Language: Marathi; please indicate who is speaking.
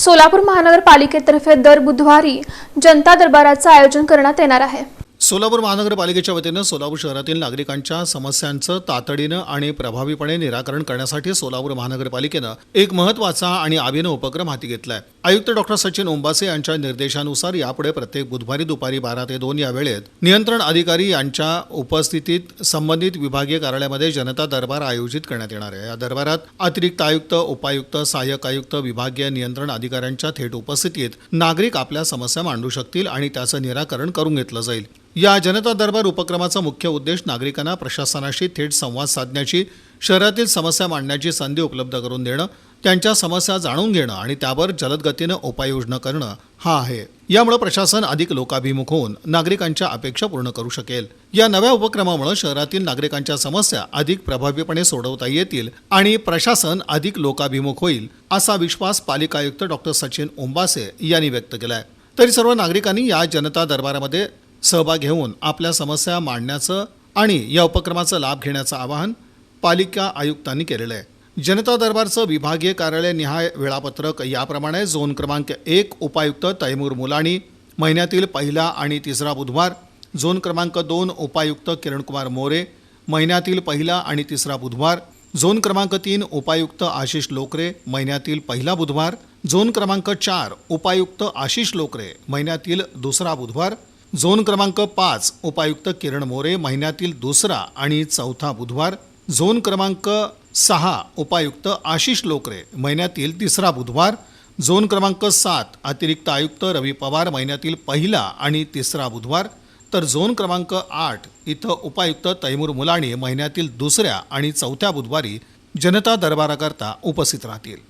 Speaker 1: सोलापूर महानगरपालिकेतर्फे दर बुधवारी जनता दरबाराचं आयोजन करण्यात येणार आहे.
Speaker 2: सोलापूर महानगरपालिकेच्या वतीनं सोलापूर शहरातील नागरिकांच्या समस्यांचं तातडीनं आणि प्रभावीपणे निराकरण करण्यासाठी सोलापूर महानगरपालिकेनं एक महत्त्वाचा आणि अभिनव उपक्रम हाती घेतलाय. आयुक्त डॉक्टर सचिन ओंबासे यांच्या निर्देशानुसार यापुढे प्रत्येक बुधवारी दुपारी बारा ते दोन या वेळेत नियंत्रण अधिकारी यांच्या उपस्थितीत संबंधित विभागीय कार्यालयामध्ये जनता दरबार आयोजित करण्यात येणार आहे. या दरबारात अतिरिक्त आयुक्त उपायुक्त सहाय्यक आयुक्त विभागीय नियंत्रण अधिकाऱ्यांच्या थेट उपस्थितीत नागरिक आपल्या समस्या मांडू शकतील आणि त्याचं निराकरण करून घेतलं जाईल. या जनता दरबार उपक्रमाचा मुख्य उद्देश नागरिकांना प्रशासनाशी थेट संवाद साधण्याची शहरातील समस्या मांडण्याची संधी उपलब्ध करून देणं त्यांच्या समस्या जाणून घेणं आणि त्यावर जलद गतीनं उपाययोजना करणं हा आहे. यामुळे प्रशासन अधिक लोकाभिमुख होऊन नागरिकांच्या अपेक्षा पूर्ण करू शकेल. या नव्या उपक्रमामुळे शहरातील नागरिकांच्या समस्या अधिक प्रभावीपणे सोडवता येतील आणि प्रशासन अधिक लोकाभिमुख होईल असा विश्वास पालिका आयुक्त डॉक्टर सचिन ओंबासे यांनी व्यक्त केलाय. तरी सर्व नागरिकांनी या जनता दरबारामध्ये सहभाग घेऊन आपल्या समस्या मांडण्याचं आणि या उपक्रमाचा लाभ घेण्याचं आवाहन पालिका आयुक्तांनी केलेलं आहे. जनता दरबारचं विभागीय कार्यालय निहाय वेळापत्रक याप्रमाणे झोन क्रमांक एक उपायुक्त तैमूर मुलानी महिन्यातील पहिला आणि तिसरा बुधवार झोन क्रमांक दोन उपायुक्त किरणकुमार मोरे महिन्यातील पहिला आणि तिसरा बुधवार झोन क्रमांक तीन उपायुक्त आशिष लोकरे महिन्यातील पहिला बुधवार झोन क्रमांक चार उपायुक्त आशिष लोकरे महिन्यातील दुसरा बुधवार झोन क्रमांक पाच उपायुक्त किरण मोरे महिन्यातील दुसरा आणि चौथा बुधवार. झोन क्रमांक सहा उपायुक्त आशिष लोकरे महिन्यातील तिसरा बुधवार. झोन क्रमांक सात अतिरिक्त आयुक्त रवी पवार महिन्यातील पहिला आणि तिसरा बुधवार. तर झोन क्रमांक आठ इथं उपायुक्त तैमूर मुलाणी महिन्यातील दुसऱ्या आणि चौथ्या बुधवारी जनता दरबाराकरता उपस्थित राहतील.